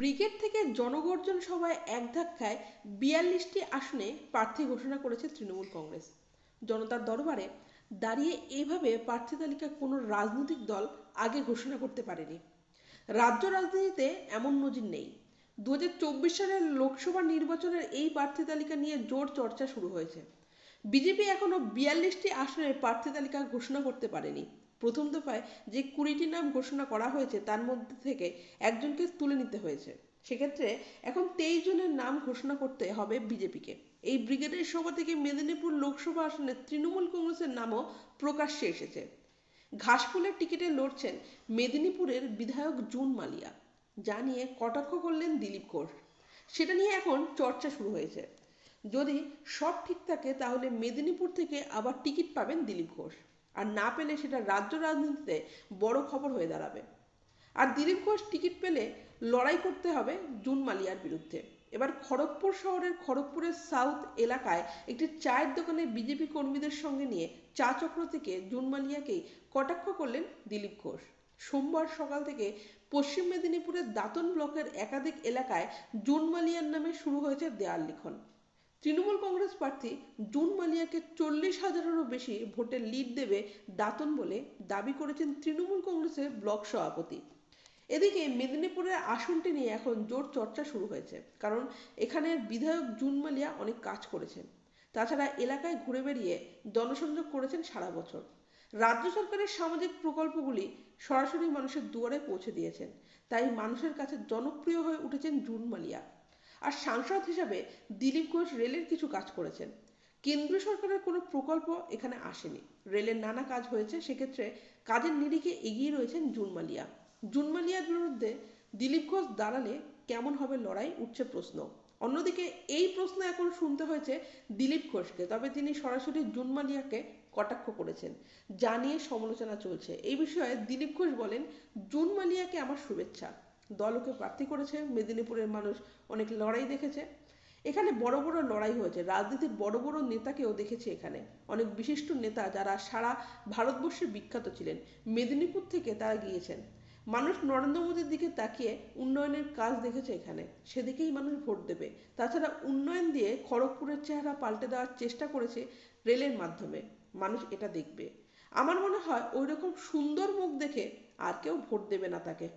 Brigade থেকে জনগর্জন সভায় এক ধাক্কায় বিয়াল্লিশটি আসনে প্রার্থী ঘোষণা করেছে তৃণমূল কংগ্রেস। জনতার দরবারে দাঁড়িয়ে এইভাবে প্রার্থী তালিকা কোনো রাজনৈতিক দল আগে ঘোষণা করতে পারেনি। রাজ্য রাজনীতিতে এমন নজির নেই। দু হাজার চব্বিশ সালের লোকসভা নির্বাচনের এই প্রার্থী তালিকা নিয়ে জোর চর্চা শুরু হয়েছে। বিজেপি এখনও বিয়াল্লিশটি আসনের প্রার্থী তালিকা ঘোষণা করতে পারেনি। প্রথম দফায় যে কুড়িটি নাম ঘোষণা করা হয়েছে, তার মধ্যে থেকে একজনকে তুলে নিতে হয়েছে। সেক্ষেত্রে এখন তেইশ জনের নাম ঘোষণা করতে হবে বিজেপিকে। এই ব্রিগেডের সভা থেকে মেদিনীপুর লোকসভা আসনে তৃণমূল কংগ্রেসের নামও প্রকাশ্যে এসেছে। ঘাসফুলের টিকিটে লড়ছেন মেদিনীপুরের বিধায়ক জুন মালিয়া। যা নিয়ে কটাক্ষ করলেন দিলীপ ঘোষ। সেটা নিয়ে এখন চর্চা শুরু হয়েছে। যদি সব ঠিক থাকে, তাহলে মেদিনীপুর থেকে আবার টিকিট পাবেন দিলীপ ঘোষ। আর না পেলে সেটা রাজ্য রাজনীতিতে বড় খবর হয়ে দাঁড়াবে। আর দিলীপ ঘোষ টিকিট পেলে লড়াই করতে হবে জুন মালিয়ার বিরুদ্ধে। এবার খড়গপুর শহরের খড়গপুরের সাউথ এলাকায় একটি চায়ের দোকানে বিজেপি কর্মীদের সঙ্গে নিয়ে চা চক্র থেকে জুন মালিয়াকেই কটাক্ষ করলেন দিলীপ ঘোষ। সোমবার সকাল থেকে পশ্চিম মেদিনীপুরের দাতন ব্লকের একাধিক এলাকায় জুন মালিয়ার নামে শুরু হয়েছে দেয়াল লিখন। তৃণমূল কংগ্রেস প্রার্থী জুন মালিয়াকে চল্লিশ হাজারেরও বেশি ভোটের লিড দেবে দাতন বলে দাবি করেছেন তৃণমূল কংগ্রেসের ব্লক সভাপতি। এদিকে মেদিনীপুরের আসনটি নিয়ে এখন জোর চর্চা শুরু হয়েছে, কারণ এখানের বিধায়ক জুন মালিয়া অনেক কাজ করেছেন। তাছাড়া এলাকায় ঘুরে বেরিয়ে জনসংযোগ করেছেন সারা বছর। রাজ্য সরকারের সামাজিক প্রকল্পগুলি সরাসরি মানুষের দুয়ারে পৌঁছে দিয়েছেন, তাই মানুষের কাছে জনপ্রিয় হয়ে উঠেছেন জুন মালিয়া। আর সাংসদ হিসাবে দিলীপ ঘোষ রেলের কিছু কাজ করেছেন। কেন্দ্রীয় সরকারের কোনো প্রকল্প এখানে আসেনি। রেলের নানা কাজ হয়েছে, সেক্ষেত্রে কাজের নিরিখে এগিয়ে রয়েছেন জুন মালিয়া জুন মালিয়ার বিরুদ্ধে দিলীপ ঘোষ দাঁড়ালে কেমন হবে লড়াই উঠছে প্রশ্ন। অন্যদিকে এই প্রশ্ন এখন শুনতে হয়েছে দিলীপ ঘোষকে, তবে তিনি সরাসরি জুন মালিয়াকে কটাক্ষ করেছেন যা নিয়ে সমালোচনা চলছে। এই বিষয়ে দিলীপ ঘোষ বলেন জুন মালিয়াকে আমার শুভেচ্ছা। দল ওকে প্রার্থী করেছে। মেদিনীপুরের মানুষ অনেক লড়াই দেখেছে। এখানে বড় বড় লড়াই হয়েছে। রাজনীতির বড় বড় নেতাকেও দেখেছে এখানে। অনেক বিশিষ্ট নেতা যারা সারা ভারতবর্ষে বিখ্যাত ছিলেন। মেদিনীপুর থেকে তারা গিয়েছেন। মানুষ নরেন্দ্র মোদীর দিকে তাকিয়ে উন্নয়নের কাজ দেখেছে এখানে। সেদিকেই মানুষ ভোট দেবে। তাছাড়া উন্নয়ন দিয়ে খড়গপুরের চেহারা পাল্টে দেওয়ার চেষ্টা করেছে রেলের মাধ্যমে। মানুষ এটা দেখবে। আমার মনে হয় ওই রকম সুন্দর মুখ দেখে আর কেউ ভোট দেবে না তাকে।